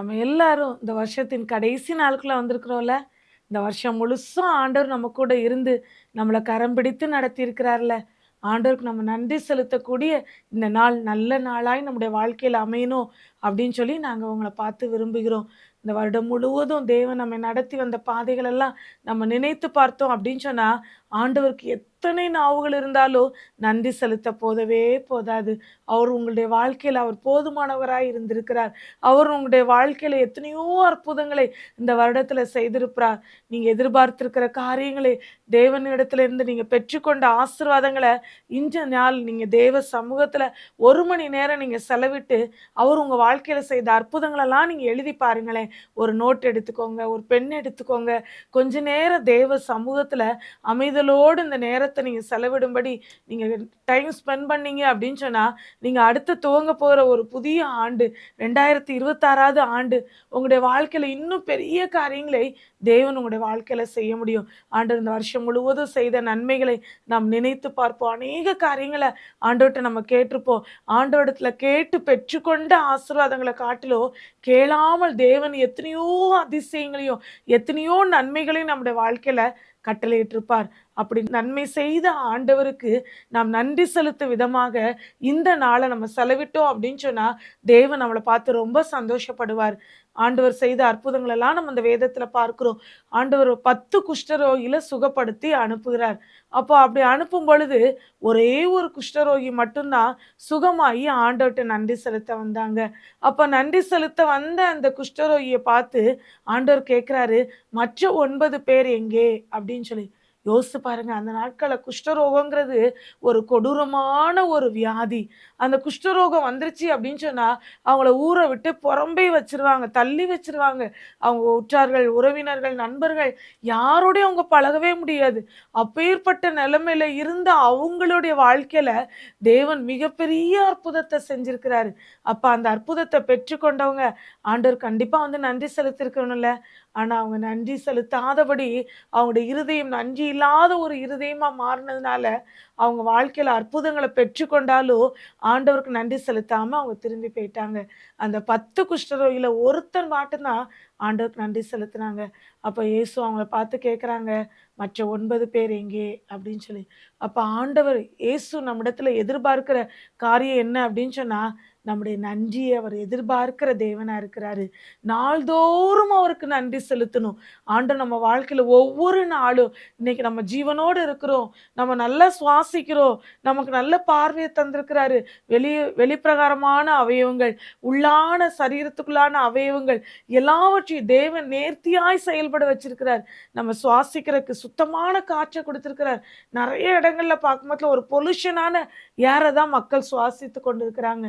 நம்ம எல்லாரும் இந்த வருஷத்தின் கடைசி நாளுக்குள்ள வந்திருக்கிறோம்ல? இந்த வருஷம் முழுசும் ஆண்டவர் நம்ம கூட இருந்து நம்மளை கரம் பிடித்து நடத்தியிருக்கிறார்ல. ஆண்டவருக்கு நம்ம நன்றி செலுத்தக்கூடிய இந்த நாள் நல்ல நாளாய் நம்முடைய வாழ்க்கையில் அமையணும் அப்படின்னு சொல்லி நாங்கள் உங்களை பார்த்து விரும்புகிறோம். இந்த வருடம் முழுவதும் தேவன் நம்மை நடத்தி வந்த பாதைகளெல்லாம் நம்ம நினைத்து பார்த்தோம் அப்படின்னு சொன்னால் ஆண்டவருக்கு எத் எத்தனை நாவுகள் இருந்தாலும் நன்றி செலுத்த போதவே போதாது. அவர் உங்களுடைய வாழ்க்கையில் அவர் போதுமானவராய் இருந்திருக்கிறார். அவர் உங்களுடைய வாழ்க்கையில் எத்தனையோ அற்புதங்களை இந்த வருடத்தில் செய்திருப்பார் நீங்கள் எதிர்பார்த்திருக்கிற காரியங்களை தேவனிடத்துல இருந்து நீங்கள் பெற்றுக்கொண்ட ஆசீர்வாதங்களை இன்ற நாள் நீங்கள் தேவ சமூகத்தில் ஒரு மணி நேரம் நீங்கள் செலவிட்டு அவர் உங்கள் வாழ்க்கையில் செய்த அற்புதங்களெல்லாம் நீங்கள் எழுதி பாருங்களேன். ஒரு நோட் எடுத்துக்கோங்க ஒரு பென் எடுத்துக்கோங்க. கொஞ்ச நேரம் தேவ சமூகத்தில் அமைதலோடு இந்த நேரத்தை நீங்கள் செலவிடும்படி நீங்கள் டைம் ஸ்பெண்ட் பண்ணீங்க அப்படின்னு சொன்னால் நீங்கள் அடுத்து துவங்க போகிற ஒரு புதிய ஆண்டு ரெண்டாயிரத்தி இருபத்தாறாவது ஆண்டு உங்களுடைய வாழ்க்கையில் இன்னும் பெரிய காரியங்களை தேவன் உங்களுடைய வாழ்க்கையில் செய்ய முடியும். ஆண்டு இந்த வருஷம் முழுவதும் செய்த நன்மைகளை நாம் நினைத்து பார்ப்போம். அநேக காரியங்களை ஆண்டோட்ட நம்ம கேட்டிருப்போம். ஆண்டோடத்தில் கேட்டு பெற்றுக்கொண்ட ஆசீர்வாதங்களை காட்டிலோ கேளாமல் தேவன் எத்தனையோ அதிசயங்களையும் எத்தனையோ நன்மைகளையும் நம்முடைய வாழ்க்கையில கட்டளையிட்டிருப்பார். அப்படி நன்மை செய்த ஆண்டவருக்கு நாம் நன்றி செலுத்தும் விதமாக இந்த நாளை நம்ம செலவிட்டோம் அப்படின்னு சொன்னால் தேவன் நம்மளை பார்த்து ரொம்ப சந்தோஷப்படுவார். ஆண்டவர் செய்த அற்புதங்களெல்லாம் நம்ம இந்த வேதத்தில் பார்க்குறோம். ஆண்டவர் பத்து குஷ்டரோகியில சுகப்படுத்தி அனுப்புகிறார். அப்போ அப்படி அனுப்பும் பொழுது ஒரே ஒரு குஷ்டரோகி மட்டும்தான் சுகமாகி ஆண்டவர்கிட்ட நன்றி செலுத்த வந்தாங்க. அப்போ நன்றி செலுத்த வந்த அந்த குஷ்டரோகியை பார்த்து ஆண்டவர் கேட்குறாரு மற்ற ஒன்பது பேர் எங்கே? அப்படின்னு சொல்லி. யோசித்து பாருங்கள் அந்த நாட்களில் குஷ்டரோகங்கிறது ஒரு கொடூரமான ஒரு வியாதி. அந்த குஷ்டரோகம் வந்துருச்சு அப்படின்னு சொன்னால் அவங்கள ஊரை விட்டு புறம்பே வச்சிருவாங்க தள்ளி வச்சிருவாங்க. அவங்க உற்றார்கள் உறவினர்கள் நண்பர்கள் யாரோடையும் அவங்க பழகவே முடியாது. அப்பேற்பட்ட நிலைமையில் இருந்த அவங்களுடைய வாழ்க்கையில் தேவன் மிகப்பெரிய அற்புதத்தை செஞ்சுருக்கிறாரு. அப்போ அந்த அற்புதத்தை பெற்றுக்கொண்டவங்க ஆண்டவர் கண்டிப்பாக வந்து நன்றி செலுத்திருக்கணும்ல. ஆனால் அவங்க நன்றி செலுத்தாதபடி அவங்களுடைய இருதயம் நன்றி இல்லாத ஒரு இருதயமாக மாறினதுனால அவங்க வாழ்க்கையில் அற்புதங்களை பெற்றுக்கொண்டாலும் ஆண்டவருக்கு நன்றி செலுத்தாமல் அவங்க திரும்பி போயிட்டாங்க. அந்த பத்து குஷ்டரோயில் ஒருத்தர் மட்டும்தான் ஆண்டவருக்கு நன்றி செலுத்தினாங்க. அப்போ இயேசு அவங்கள பார்த்து கேட்குறாங்க மற்ற ஒன்பது பேர் எங்கே? அப்படின்னு சொல்லி. அப்போ ஆண்டவர் இயேசு நம்மிடத்தில் எதிர்பார்க்கிற காரியம் என்ன அப்படின்னு சொன்னால் நம்முடைய நன்றியை அவர் எதிர்பார்க்கிற தேவனாக இருக்கிறாரு. நாள்தோறும் அவருக்கு நன்றி செலுத்தணும். ஆண்டு நம்ம வாழ்க்கையில் ஒவ்வொரு நாளும் இன்னைக்கு நம்ம ஜீவனோடு இருக்கிறோம். நம்ம நல்லா சுவாசிக்கிறோம். நமக்கு நல்ல பார்வையை தந்திருக்கிறாரு. வெளி வெளிப்பிரகாரமான அவயவங்கள் உள்ளான சரீரத்துக்குள்ளான அவயவங்கள் எல்லாவற்றையும் தேவன் நேர்த்தியாய் செயல்பட வச்சிருக்கிறார். நம்ம சுவாசிக்கிறதுக்கு சுத்தமான காற்றை கொடுத்துருக்கிறார். நிறைய இடங்கள்ல பார்க்கும்போது ஒரு பொல்யூஷனான ஏரை தான் மக்கள் சுவாசித்து கொண்டு இருக்கிறாங்க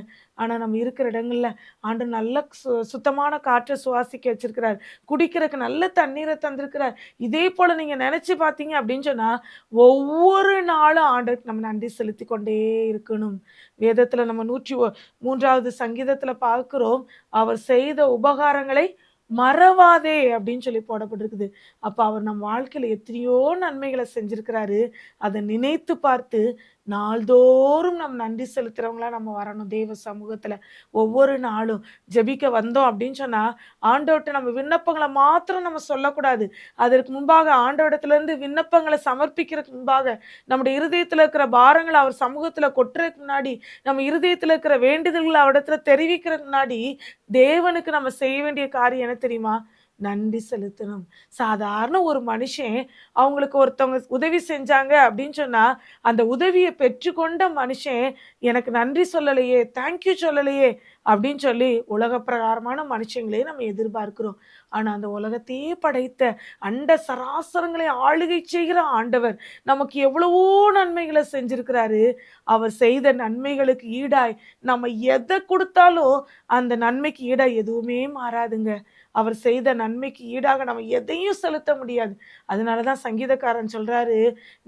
ஆனால் நம்ம இருக்கிற இடங்களில் ஆண்டு நல்ல சு- சுத்தமான காற்றை சுவாசிக்க வச்சிருக்கிறார். குடிக்கிறதுக்கு நல்ல தண்ணீரை தந்திருக்கிறார். இதே போல் நீங்கள் நினச்சி பார்த்தீங்க அப்படின்னு சொன்னால் ஒவ்வொரு நாளும் ஆண்டுக்கு நம்ம நன்றி செலுத்தி கொண்டே இருக்கணும். வேதத்தில் நம்ம நூற்றி ஒ- மூன்றாவது சங்கீதத்தில் பார்க்குறோம் அவர் செய்த உபகாரங்களை மறவாதே அப்படின்னு சொல்லி போடப்பட்டிருக்குது. அப்போ அவர் நம் வாழ்க்கையில் எத்தனையோ நன்மைகளை செஞ்சிருக்கிறாரு. அதை நினைத்து பார்த்து நாள்தோறும் நம் நன்றி செலுத்துறவங்களா நம்ம வரணும். தேவ சமூகத்துல ஒவ்வொரு நாளும் ஜெபிக்க வந்தோம் அப்படின்னு சொன்னா ஆண்டவட்ட நம்ம விண்ணப்பங்களை மாத்திரம் நம்ம சொல்லக்கூடாது. அதற்கு முன்பாக ஆண்டவரிடத்துல இருந்து விண்ணப்பங்களை சமர்ப்பிக்கிறதுக்கு முன்பாக நம்முடைய இருதயத்துல இருக்கிற பாரங்களை அவர் சமூகத்துல கொட்டுறதுக்கு முன்னாடி நம்ம இருதயத்துல இருக்கிற வேண்டுதல்களை அவரிடத்துல தெரிவிக்கிறதுக்கு முன்னாடி தேவனுக்கு நம்ம செய்ய வேண்டிய காரியம் என்ன தெரியுமா? நன்றி செலுத்தணும். சாதாரண ஒரு மனுஷன் அவங்களுக்கு ஒருத்தவங்க உதவி செஞ்சாங்க அப்படின்னு சொன்னா அந்த உதவியை பெற்றுக்கொண்ட மனுஷன் எனக்கு நன்றி சொல்லலையே தேங்க்யூ சொல்லலையே அப்படின்னு சொல்லி உலக பிரகாரமான மனுஷங்களே நம்ம எதிர்பார்க்கிறோம். ஆனால் அந்த உலகத்தையே படைத்த அண்ட சராசரங்களை ஆளுகை செய்கிற ஆண்டவர் நமக்கு எவ்வளவோ நன்மைகளை செஞ்சிருக்கிறாரு. அவர் செய்த நன்மைகளுக்கு ஈடாய். நம்ம எதை கொடுத்தாலும் அந்த நன்மைக்கு ஈடாய் எதுவுமே மாறாதுங்க. அவர் செய்த நன்மைக்கு ஈடாக நம்ம எதையும் செலுத்த முடியாது. அதனால தான் சங்கீதக்காரன் சொல்கிறாரு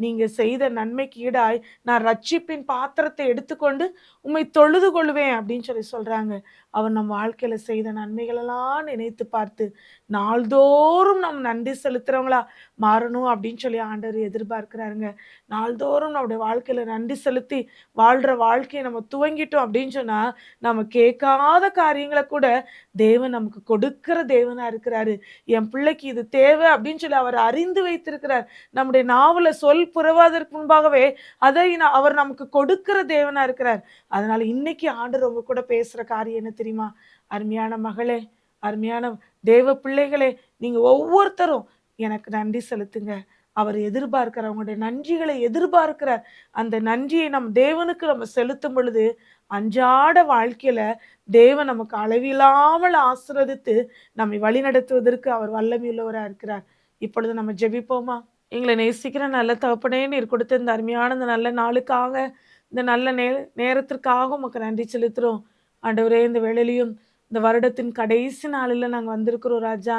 நீங்கள் செய்த நன்மைக்கு ஈடாய். நான் ரட்சிப்பின் பாத்திரத்தை எடுத்துக்கொண்டு உண்மை தொழுது கொள்வேன் அப்படின்னு சொல்லி சொல்றாங்க அவர் நம் வாழ்க்கையில் செய்த நன்மைகளெல்லாம் நினைத்து பார்த்து நாள்தோறும் நம்ம நன்றி செலுத்துகிறவங்களா மாறணும் அப்படின்னு சொல்லி ஆண்டவர் எதிர்பார்க்கிறாருங்க. நாள்தோறும் நம்முடைய வாழ்க்கையில் நன்றி செலுத்தி வாழ்கிற வாழ்க்கையை நம்ம துவங்கிட்டோம் அப்படின்னு சொன்னால் நம்ம கேட்காத காரியங்களை கூட தேவன் நமக்கு கொடுக்கிற தேவனாக இருக்கிறாரு. என் பிள்ளைக்கு இது தேவை அப்படின்னு சொல்லி அவர் அறிந்து வைத்திருக்கிறார். நம்முடைய நாவலை சொல் புறவாதற்கு முன்பாகவே அதை அவர் நமக்கு கொடுக்கிற தேவனாக இருக்கிறார். அதனால் இன்னைக்கு ஆண்டவர் உங்க கூட பேசுகிற காரியம் என்ன தெரியுமா? அருமையான மகளே அருமையான தேவ பிள்ளைகளே நீங்கள் ஒவ்வொருத்தரும் எனக்கு நன்றி செலுத்துங்க. அவர் எதிர்பார்க்கிறார் அவங்களுடைய நன்றிகளை எதிர்பார்க்கிறார் அந்த நன்றியை நம் தேவனுக்கு நம்ம செலுத்தும் பொழுது அன்றாட வாழ்க்கையில தேவன் நமக்கு அளவில்லாமல் ஆசிர்வதித்து நம்மை வழிநடத்துவதற்கு அவர் வல்லமையுள்ளவராக இருக்கிறார். இப்பொழுது நம்ம ஜெபிப்போமா? எங்களை நேசிக்கிற நல்ல தகப்பனே நீர் கொடுத்த இந்த அருமையான இந்த நல்ல நாளுக்காக இந்த நல்ல நே நேரத்திற்காக உமக்கு நன்றி செலுத்துகிறோம் ஆண்டவரே இந்த வேளையிலையும் இந்த வருடத்தின் கடைசி நாளில் நாங்கள் வந்திருக்கிறோம் ராஜா.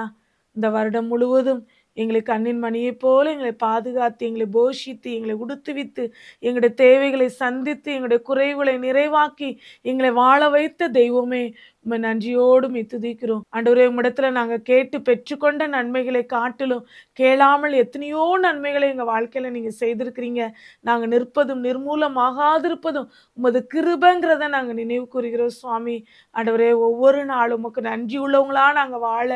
இந்த வருடம் முழுவதும் எங்களை கண்ணின் மணியைப் போல எங்களை பாதுகாத்து எங்களை போஷித்து எங்களை உடுத்துவித்து எங்களுடைய தேவைகளை சந்தித்து எங்களுடைய குறைவுகளை நிறைவாக்கி எங்களை வாழ வைத்த தெய்வமே நம்ம நன்றியோடு மெய் துதிக்கிறோம் ஆண்டவரே உம்மிடத்துல நாங்கள் கேட்டு பெற்றுக்கொண்ட நன்மைகளை காட்டிலும் கேளாமல் எத்தனையோ நன்மைகளை எங்கள் வாழ்க்கையில் நீங்கள் செய்திருக்கிறீங்க. நாங்கள் நிற்பதும் நிர்மூலமாகாதிருப்பதும் உமது கிருபங்கிறத நாங்கள் நினைவு கூறுகிறோம் சுவாமி. ஆண்டவரே ஒவ்வொரு நாளும் உமக்கு நன்றி உள்ளவங்களா நாங்கள் வாழ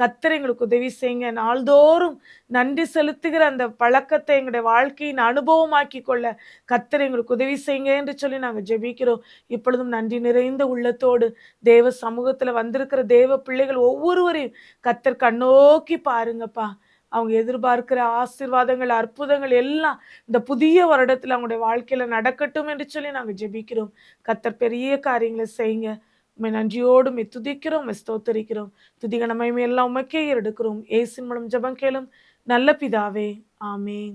கத்தர் எங்களுக்கு உதவி செய்யுங்க. நாள்தோறும் நன்றி செலுத்துகிற அந்த பழக்கத்தை எங்களுடைய வாழ்க்கையின் அனுபவமாக்கி கொள்ள கத்தர் எங்களுக்கு உதவி செய்யுங்க என்று சொல்லி நாங்கள் ஜெபிக்கிறோம். இப்பொழுதும் நன்றி நிறைந்த உள்ளத்தோடு தேவ சமூகத்துல வந்திருக்கிற தேவ பிள்ளைகள் ஒவ்வொருவரையும் கத்தர் கண்ணோக்கி பாருங்கப்பா. அவங்க எதிர்பார்க்கிற ஆசீர்வாதங்கள் அற்புதங்கள் எல்லாம் இந்த புதிய வருடத்துல அவங்களுடைய வாழ்க்கையில நடக்கட்டும் என்று சொல்லி நாங்க ஜெபிக்கிறோம். கத்தர் பெரிய காரியங்களை செய்யுங்க. உண்மை நன்றியோடு மே துதிக்கிறோம் உம்மை ஸ்தோத்தரிக்கிறோம். துதிகணமையுமே எல்லாம் உமக்கே எடுக்கிறோம் ஏசின் மூலம் ஜெபம் கேளும் நல்ல பிதாவே. ஆமேன்.